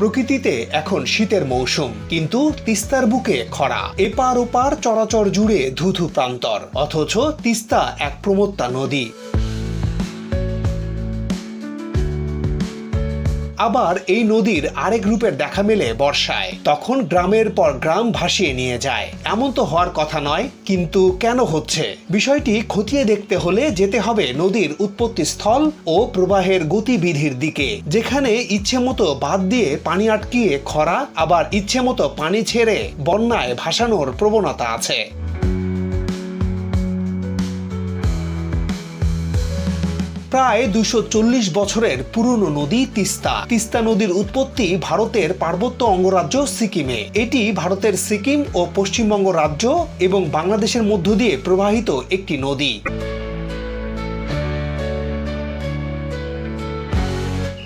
প্রকৃতিতে এখন শীতের মৌসুম, কিন্তু তিস্তার বুকে খরা, এপার ওপার চরাচর জুড়ে ধুধু প্রান্তর, অথচ তিস্তা এক প্রমত্তা নদী। আবার এই নদীর আরেক রূপের দেখা মেলে বর্ষায়। তখন গ্রামের পর গ্রাম ভাসিয়ে নিয়ে যায়। এমন তো হওয়ার কথা নয়, কিন্তু কেন হচ্ছে? বিষয়টি খতিয়ে দেখতে হলে যেতে হবে নদীর উৎপত্তি স্থল ও প্রবাহের গতিবিধির দিকে, যেখানে ইচ্ছে মতো বাদ দিয়ে পানি আটকিয়ে খরা, আবার ইচ্ছে মতো পানি ছেড়ে বন্যায় ভাসানোর প্রবণতা আছে। প্রায় দুশো বছরের পুরনো নদী তিস্তা। তিস্তা নদীর উৎপত্তি ভারতের পার্বত্য অঙ্গরাজ্য সিকিমে। এটি ভারতের সিকিম ও পশ্চিমবঙ্গ রাজ্য এবং বাংলাদেশের মধ্য দিয়ে প্রবাহিত একটি নদী।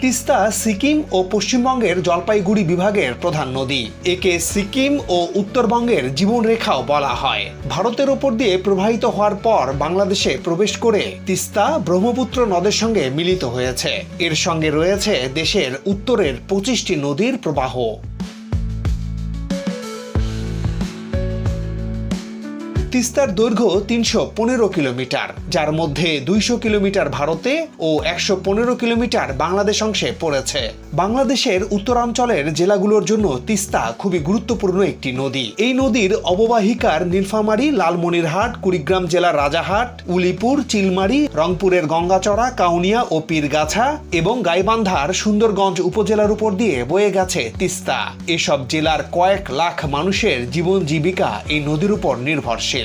তিস্তা সিকিম ও পশ্চিমবঙ্গের জলপাইগুড়ি বিভাগের প্রধান নদী। একে সিকিম ও উত্তরবঙ্গের জীবনরেখাও বলা হয়। ভারতের ওপর দিয়ে প্রবাহিত হওয়ার পর বাংলাদেশে প্রবেশ করে তিস্তা ব্রহ্মপুত্র নদের সঙ্গে মিলিত হয়েছে। এর সঙ্গে রয়েছে দেশের উত্তরের পঁচিশটি নদীর প্রবাহ। তিস্তার দৈর্ঘ্য তিনশো পনেরো কিলোমিটার, যার মধ্যে দুইশো কিলোমিটার ভারতে ও একশো পনেরো কিলোমিটার বাংলাদেশ অংশে পড়েছে। বাংলাদেশের উত্তরাঞ্চলের জেলাগুলোর জন্য তিস্তা খুবই গুরুত্বপূর্ণ একটি নদী। এই নদীর অববাহিকার নীলফামারী, লালমনিরহাট, কুড়িগ্রাম জেলার রাজাহাট, উলিপুর, চিলমারি, রংপুরের গঙ্গাচড়া, কাউনিয়া ও পীরগাছা এবং গাইবান্ধার সুন্দরগঞ্জ উপজেলার উপর দিয়ে বয়ে গেছে তিস্তা। এসব জেলার কয়েক লাখ মানুষের জীবন জীবিকা এই নদীর উপর নির্ভরশীল।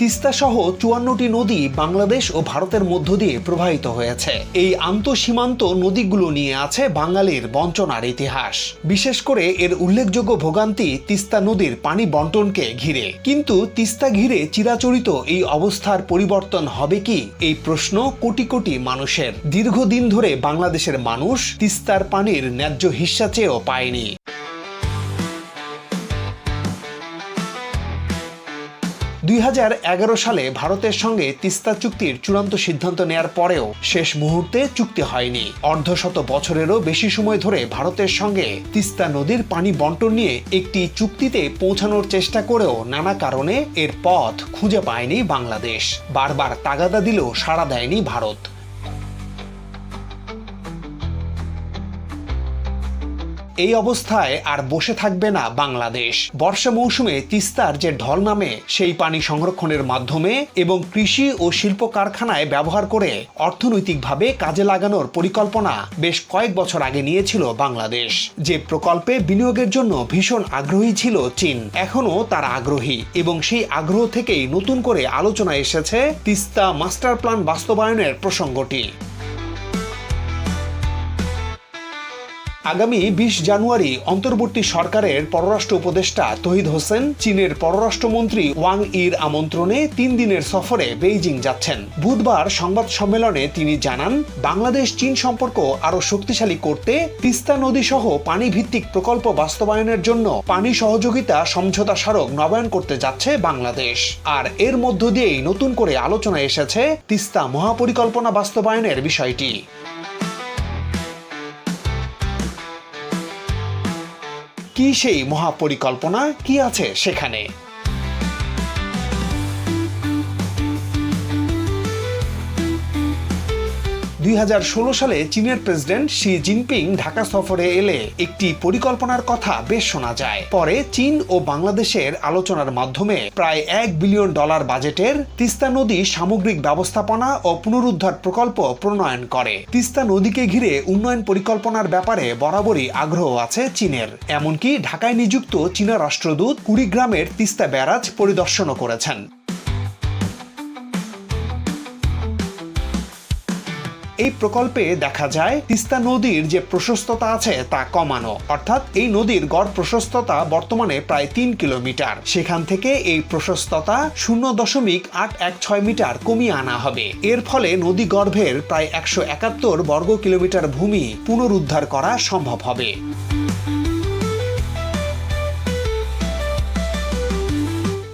তিস্তা সহ চুয়ান্নটি নদী বাংলাদেশ ও ভারতের মধ্য দিয়ে প্রবাহিত হয়েছে। এই আন্তঃসীমান্ত নদীগুলো নিয়ে আছে বাঙালির বঞ্চনার ইতিহাস। বিশেষ করে এর উল্লেখযোগ্য ভোগান্তি তিস্তা নদীর পানি বন্টনকে ঘিরে। কিন্তু তিস্তা ঘিরে চিরাচরিত এই অবস্থার পরিবর্তন হবে কি? এই প্রশ্ন কোটি কোটি মানুষের। দীর্ঘদিন ধরে বাংলাদেশের মানুষ তিস্তার পানির ন্যায্য হিস্সা চেয়েও পায়নি। দুই হাজার এগারো সালে ভারতের সঙ্গে তিস্তা চুক্তির চূড়ান্ত সিদ্ধান্ত নেয়ার পরেও শেষ মুহূর্তে চুক্তি হয়নি। অর্ধশত বছরেরও বেশি সময় ধরে ভারতের সঙ্গে তিস্তা নদীর পানি বন্টন নিয়ে একটি চুক্তিতে পৌঁছানোর চেষ্টা করেও নানা কারণে এর পথ খুঁজে পায়নি বাংলাদেশ। বারবার তাগাদা দিলেও সাড়া দেয়নি ভারত। এই অবস্থায় আর বসে থাকবে না বাংলাদেশ। বর্ষা মৌসুমে তিস্তার যে ঢল নামে, সেই পানি সংরক্ষণের মাধ্যমে এবং কৃষি ও শিল্প কারখানায় ব্যবহার করে অর্থনৈতিকভাবে কাজে লাগানোর পরিকল্পনা বেশ কয়েক বছর আগে নিয়েছিল বাংলাদেশ। যে প্রকল্পে বিনিয়োগের জন্য ভীষণ আগ্রহী ছিল চীন, এখনও তারা আগ্রহী এবং সেই আগ্রহ থেকেই নতুন করে আলোচনা এসেছে তিস্তা মাস্টার প্ল্যান বাস্তবায়নের প্রসঙ্গটি। আগামী বিশ জানুয়ারি অন্তর্বর্তী সরকারের পররাষ্ট্র উপদেষ্টা তহিদ হোসেন চীনের পররাষ্ট্রমন্ত্রী ওয়াং ইর আমন্ত্রণে তিন দিনের সফরে বেইজিং যাচ্ছেন। বুধবার সংবাদ সম্মেলনে তিনি জানান, বাংলাদেশ চীন সম্পর্ক আরও শক্তিশালী করতে তিস্তা নদী সহ পানি ভিত্তিক প্রকল্প বাস্তবায়নের জন্য পানি সহযোগিতা সমঝোতা স্মারক নবায়ন করতে যাচ্ছে বাংলাদেশ। আর এর মধ্য দিয়েই নতুন করে আলোচনা এসেছে তিস্তা মহাপরিকল্পনা বাস্তবায়নের বিষয়টি। কি সেই মহাপরিকল্পনা? কি আছে সেখানে? দুই হাজার ষোলো সালে চীনের প্রেসিডেন্ট শি জিনপিং ঢাকা সফরে এলে একটি পরিকল্পনার কথা বেশ শোনা যায়। পরে চীন ও বাংলাদেশের আলোচনার মাধ্যমে প্রায় এক বিলিয়ন ডলার বাজেটের তিস্তা নদী সামগ্রিক ব্যবস্থাপনা ও পুনরুদ্ধার প্রকল্প প্রণয়ন করে। তিস্তা নদীকে ঘিরে উন্নয়ন পরিকল্পনার ব্যাপারে বরাবরই আগ্রহ আছে চীনের। এমনকি ঢাকায় নিযুক্ত চীনা রাষ্ট্রদূত কুড়িগ্রামের তিস্তা ব্যারাজ পরিদর্শনও করেছেন। এই প্রকল্পে দেখা যায়, তিস্তা নদীর যে প্রশস্ততা আছে তা কমানো। অর্থাৎ এই নদীর গড় প্রশস্ততা বর্তমানে প্রায় তিন কিলোমিটার। সেখান থেকে এই প্রশস্ততা শূন্য দশমিক আট এক ছয় মিটার কমিয়ে আনা হবে। এর ফলে নদী গর্ভের প্রায় একশো একাত্তর বর্গ কিলোমিটার ভূমি পুনরুদ্ধার করা সম্ভব হবে।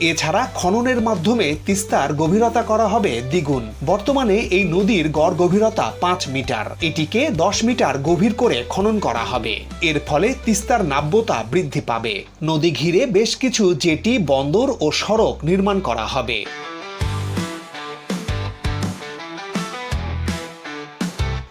এছাড়া খননের মাধ্যমে তিস্তার গভীরতা করা হবে দ্বিগুণ। বর্তমানে এই নদীর গড় গভীরতা পাঁচ মিটার। এটিকে দশ মিটার গভীর করে খনন করা হবে। এর ফলে তিস্তার নাব্যতা বৃদ্ধি পাবে। নদী ঘিরে বেশ কিছু জেটি, বন্দর ও সড়ক নির্মাণ করা হবে।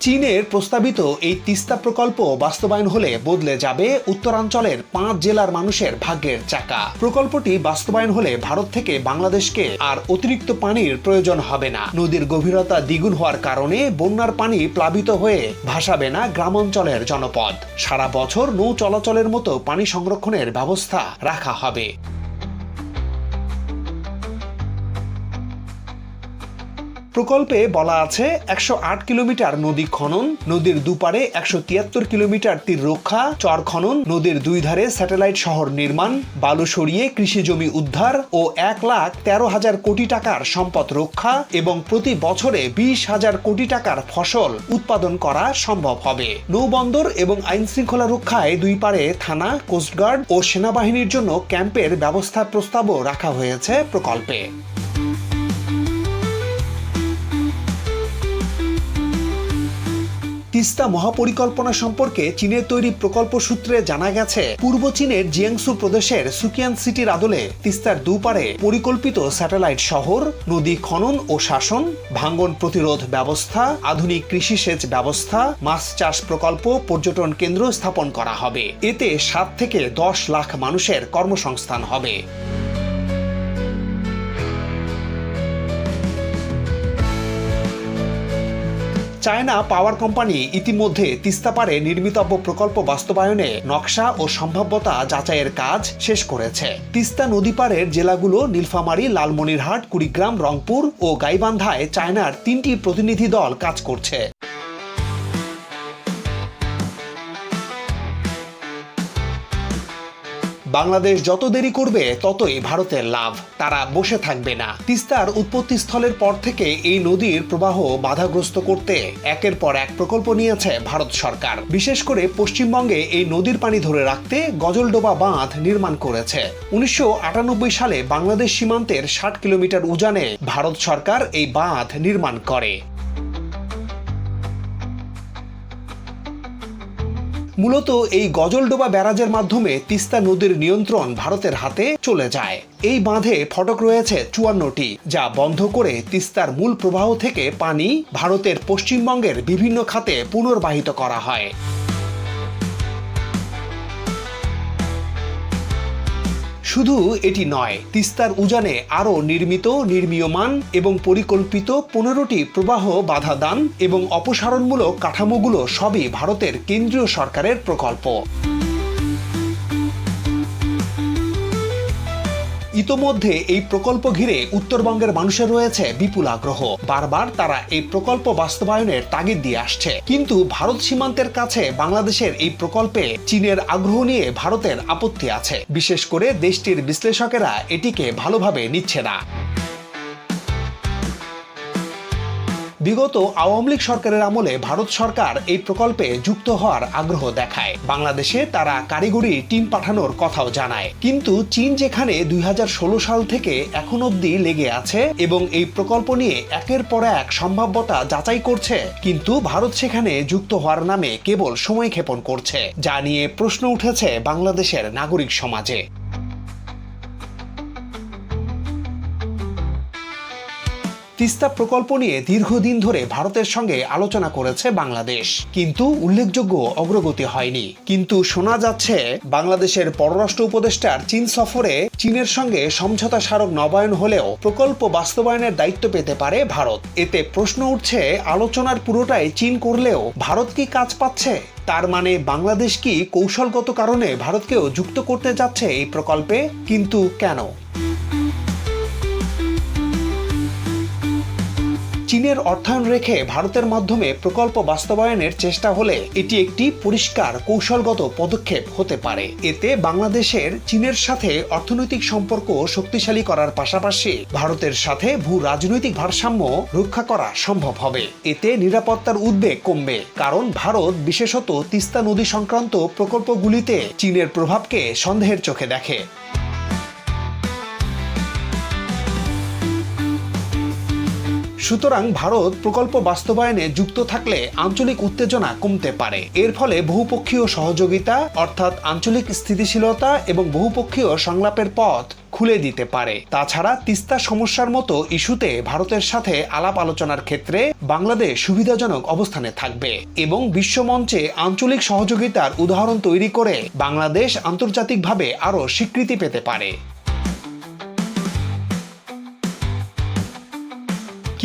চীনের প্রস্তাবিত এই তিস্তা প্রকল্প বাস্তবায়ন হলে বদলে যাবে উত্তরাঞ্চলের পাঁচ জেলার মানুষের ভাগ্যের চাকা। প্রকল্পটি বাস্তবায়ন হলে ভারত থেকে বাংলাদেশকে আর অতিরিক্ত পানির প্রয়োজন হবে না। নদীর গভীরতা দ্বিগুণ হওয়ার কারণে বন্যার পানি প্লাবিত হয়ে ভাসাবে না গ্রামাঞ্চলের জনপদ। সারা বছর নৌ চলাচলের মতো পানি সংরক্ষণের ব্যবস্থা রাখা হবে। প্রকল্পে বলা আছে একশো আট কিলোমিটার নদী খনন, নদীর দুপারে একশো তিয়াত্তর কিলোমিটার তীর রক্ষা, চর খনন, নদীর দুই ধারে স্যাটেলাইট শহর নির্মাণ, বালু সরিয়ে কৃষি জমি উদ্ধার ও এক লাখ তেরো হাজার কোটি টাকার সম্পদ রক্ষা এবং প্রতি বছরে বিশ হাজার কোটি টাকার ফসল উৎপাদন করা সম্ভব হবে। নৌবন্দর এবং আইন শৃঙ্খলা রক্ষায় দুই পারে থানা, কোস্টগার্ড ও সেনাবাহিনীর জন্য ক্যাম্পের ব্যবস্থার প্রস্তাবও রাখা হয়েছে প্রকল্পে। তিস্তা মহাপরিকল্পনা সম্পর্কে চীনের তৈরি প্রকল্প সূত্রে জানা গেছে, পূর্ব চীনের জিয়াংসু প্রদেশের সুকিয়ান সিটির আদলে তিস্তার দুপারে পরিকল্পিত স্যাটেলাইট শহর, নদী খনন ও শাসন, ভাঙ্গন প্রতিরোধ ব্যবস্থা, আধুনিক কৃষি সেচ ব্যবস্থা, মাছ চাষ প্রকল্প, পর্যটন কেন্দ্র স্থাপন করা হবে। এতে সাত থেকে দশ লাখ মানুষের কর্মসংস্থান হবে। চায়না পাওয়ার কোম্পানি ইতিমধ্যে তিস্তাপারে নির্মিতব্য প্রকল্প বাস্তবায়নে নকশা ও সম্ভাব্যতা যাচাইয়ের কাজ শেষ করেছে। তিস্তা নদী পারের জেলাগুলো নীলফামারী, লালমনিরহাট, কুড়িগ্রাম, রংপুর ও গাইবান্ধায় চায়নার তিনটি প্রতিনিধি দল কাজ করছে। বাংলাদেশ যত দেরি করবে, ততই ভারতের লাভ। তারা বসে থাকবে না। তিস্তার উৎপত্তি স্থলের পর থেকে এই নদীর প্রবাহ বাধাগ্রস্ত করতে একের পর এক প্রকল্প নিয়েছে ভারত সরকার। বিশেষ করে পশ্চিমবঙ্গে এই নদীর পানি ধরে রাখতে গজলডোবা বাঁধ নির্মাণ করেছে। উনিশশো আটানব্বই সালে বাংলাদেশ সীমান্তের ষাট কিলোমিটার উজানে ভারত সরকার এই বাঁধ নির্মাণ করে। মূলত এই গজলডোবা ব্যারাজের মাধ্যমে তিস্তা নদীর নিয়ন্ত্রণ ভারতের হাতে চলে যায়। এই বাঁধে ফটক রয়েছে চুয়ান্নটি, যা বন্ধ করে তিস্তার মূল প্রবাহ থেকে পানি ভারতের পশ্চিমবঙ্গের বিভিন্ন খাতে পুনর্বাহিত করা হয়। শুধু এটি নয়, তিস্তার উজানে আরও নির্মিত, নির্মীয়মান এবং পরিকল্পিত পনেরোটি প্রবাহ বাধা দান এবং অপসারণমূলক কাঠামোগুলো সবই ভারতের কেন্দ্রীয় সরকারের প্রকল্প। ইতোমধ্যে এই প্রকল্প ঘিরে উত্তরবঙ্গের মানুষের রয়েছে বিপুল আগ্রহ। বারবার তারা এই প্রকল্প বাস্তবায়নের তাগিদ দিয়ে আসছে। কিন্তু ভারত সীমান্তের কাছে বাংলাদেশের এই প্রকল্পে চীনের আগ্রহ নিয়ে ভারতের আপত্তি আছে। বিশেষ করে দেশটির বিশ্লেষকেরা এটিকে ভালোভাবে নিচ্ছে না। বিগত আওয়ামী লীগ সরকারের আমলে ভারত সরকার এই প্রকল্পে যুক্ত হওয়ার আগ্রহ দেখায়। বাংলাদেশে তারা কারিগরি টিম পাঠানোর কথাও জানায়। কিন্তু চীন যেখানে দুই হাজার ষোলো সাল থেকে এখন অবধি লেগে আছে এবং এই প্রকল্প নিয়ে একের পর এক সম্ভাব্যতা যাচাই করছে, কিন্তু ভারত সেখানে যুক্ত হওয়ার নামে কেবল সময় ক্ষেপণ করছে, যা নিয়ে প্রশ্ন উঠেছে বাংলাদেশের নাগরিক সমাজে। তিস্তা প্রকল্প নিয়ে দীর্ঘদিন ধরে ভারতের সঙ্গে আলোচনা করেছে বাংলাদেশ। কিন্তু উল্লেখযোগ্য অগ্রগতি হয়নি। কিন্তু শোনা যাচ্ছে, বাংলাদেশের পররাষ্ট্র উপদেষ্টার চীন সফরে চীনের সঙ্গে সমঝোতা স্মারক নবায়ন হলেও প্রকল্প বাস্তবায়নের দায়িত্ব পেতে পারে ভারত। এতে প্রশ্ন উঠছে, আলোচনার পুরোটাই চীন করলেও ভারত কি কাজ পাচ্ছে? তার মানে বাংলাদেশ কি কৌশলগত কারণে ভারতকেও যুক্ত করতে যাচ্ছে এই প্রকল্পে? কিন্তু কেন? চীনের অর্থায়ন রেখে ভারতের মাধ্যমে প্রকল্প বাস্তবায়নের চেষ্টা হলে এটি একটি পরিষ্কার, কৌশলগত পদক্ষেপ হতে পারে। এতে বাংলাদেশের চীনের সাথে অর্থনৈতিক সম্পর্ক শক্তিশালী করার পাশাপাশি ভারতের সাথে ভূ রাজনৈতিক ভারসাম্য রক্ষা করা সম্ভব হবে। এতে নিরাপত্তার উদ্বেগ কমবে, কারণ ভারত বিশেষত তিস্তা নদী সংক্রান্ত প্রকল্পগুলিতে চীনের প্রভাবকে সন্দেহের চোখে দেখে। সুতরাং ভারত প্রকল্প বাস্তবায়নে যুক্ত থাকলে আঞ্চলিক উত্তেজনা কমতে পারে। এর ফলে বহুপক্ষীয় সহযোগিতা, অর্থাৎ আঞ্চলিক স্থিতিশীলতা এবং বহুপক্ষীয় সংলাপের পথ খুলে দিতে পারে। তাছাড়া তিস্তা সমস্যার মতো ইস্যুতে ভারতের সাথে আলাপ আলোচনার ক্ষেত্রে বাংলাদেশ সুবিধাজনক অবস্থানে থাকবে এবং বিশ্বমঞ্চে আঞ্চলিক সহযোগিতার উদাহরণ তৈরি করে বাংলাদেশ আন্তর্জাতিকভাবে আরও স্বীকৃতি পেতে পারে।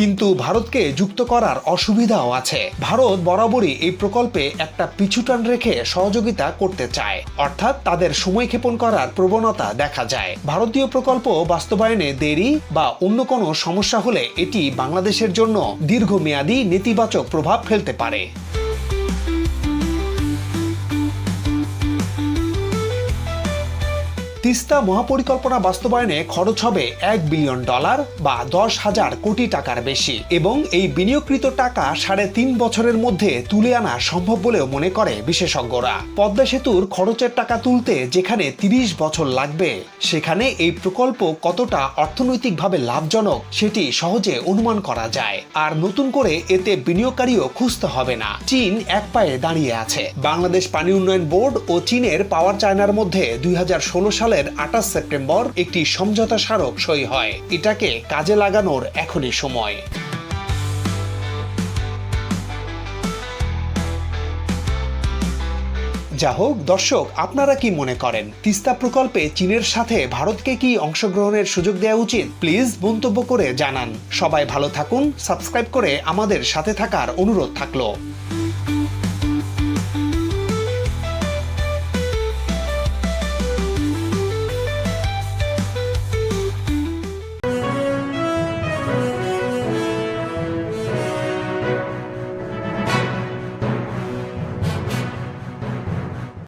কিন্তু ভারতকে যুক্ত করার অসুবিধাও আছে। ভারত বরাবরই এই প্রকল্পে একটা পিছুটান রেখে সহযোগিতা করতে চায়। অর্থাৎ তাদের সময় ক্ষেপণ করার প্রবণতা দেখা যায়। ভারতীয় প্রকল্প বাস্তবায়নে দেরি বা অন্য কোনো সমস্যা হলে এটি বাংলাদেশের জন্য দীর্ঘমেয়াদী নেতিবাচক প্রভাব ফেলতে পারে। তিস্তা মহাপরিকল্পনা বাস্তবায়নে খরচ হবে এক বিলিয়ন ডলার বা দশ হাজার কোটি টাকার বেশি এবং এই বিনিয়োগকৃত টাকা সাড়ে তিন বছরের মধ্যে তুলে আনা সম্ভব বলেও মনে করে বিশেষজ্ঞরা। পদ্মা সেতুর খরচের টাকা তুলতে যেখানে তিরিশ বছর লাগবে, সেখানে এই প্রকল্প কতটা অর্থনৈতিকভাবে লাভজনক সেটি সহজে অনুমান করা যায়। আর নতুন করে এতে বিনিয়োগকারীও খুঁজতে হবে না। চীন এক পায়ে দাঁড়িয়ে আছে। বাংলাদেশ পানি উন্নয়ন বোর্ড ও চীনের পাওয়ার চায়নার মধ্যে দুই ষোলো সালের আঠাশ সেপ্টেম্বর একটি সমঝোতা স্মারক সই হয়। এটাকে কাজে লাগানোর এখনই সময়। যা হোক, দর্শক, আপনারা কি মনে করেন? তিস্তা প্রকল্পে চীনের সাথে ভারতকে কি অংশগ্রহণের সুযোগ দেওয়া উচিত? প্লিজ মন্তব্য করে জানান। সবাই ভালো থাকুন, সাবস্ক্রাইব করে আমাদের সাথে থাকার অনুরোধ থাকল।